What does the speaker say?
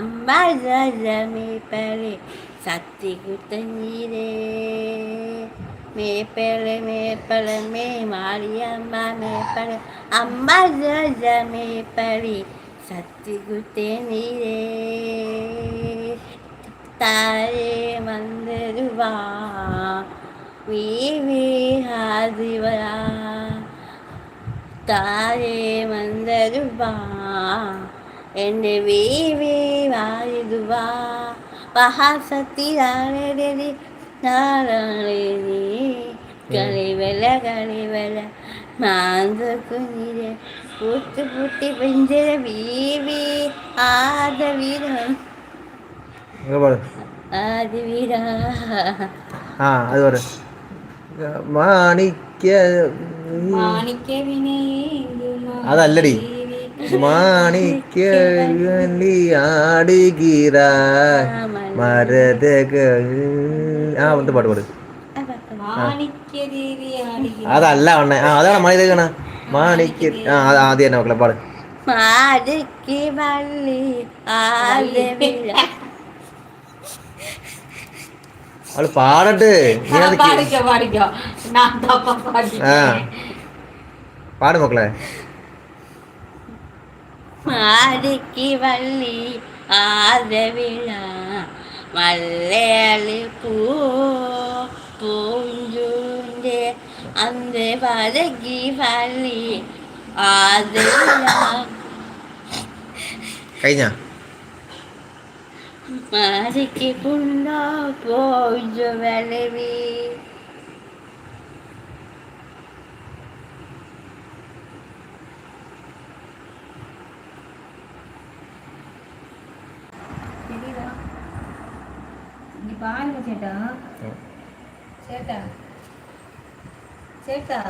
அம்மரமே சக்தி குத்த நீரே. மேப்பெழு மேப்பழமே மாரியம்மா மேப்பழு அம்மர மேப்பழி சக்தி குத்தே நீரே. தாயே வந்துடுவா வீவே ஆதிவரா தாயே வந்துடுவா എന്റെ വേവേ വാഴുതുവാ മഹാസത്തിരാളി നാളി കളിവല കളിവല മാന്ത കുഞ്ഞിരെ പൂത്ത് പൂട്ടി പിഞ്ചര വീവി ആദവീര. ആദിവീര. ആ അത് പറ മാണിക്യ മാണിക്യ വിനയ അതല്ലടി. மாணிக்க வேண்டி ஆடுகிறாய் மரதக ஆ வந்து பாடு பாடு മാണിക്യ ദേവി അതല്ല അണ്ണ ആ അതാണ് മണിതകണ മാണിക്ക ആ അത് ആദ്യം തന്നെ മക്കളെ പാട് മാടിക്ക് വള്ളി ആദ വീര അവള് പാടട്ട് നീ അത് കേ- പാടിക്കോ പാടിക്കോ ഞാൻ തപ്പ ആ പാടിക്കേ പാട് മക്കളെ മാരിക്ക് വള്ളി ആദവിള മല്ലയാളി പൂ പൂഞ്ചൂന്റെ അന്ത് വരകി വള്ളി ആദവിള കഴിഞ്ഞ? മാരിക്ക് പുണ്ടോ പോയി വരവി. நீ பாருங்க சேட்டா. சேட்டா. சேட்டா.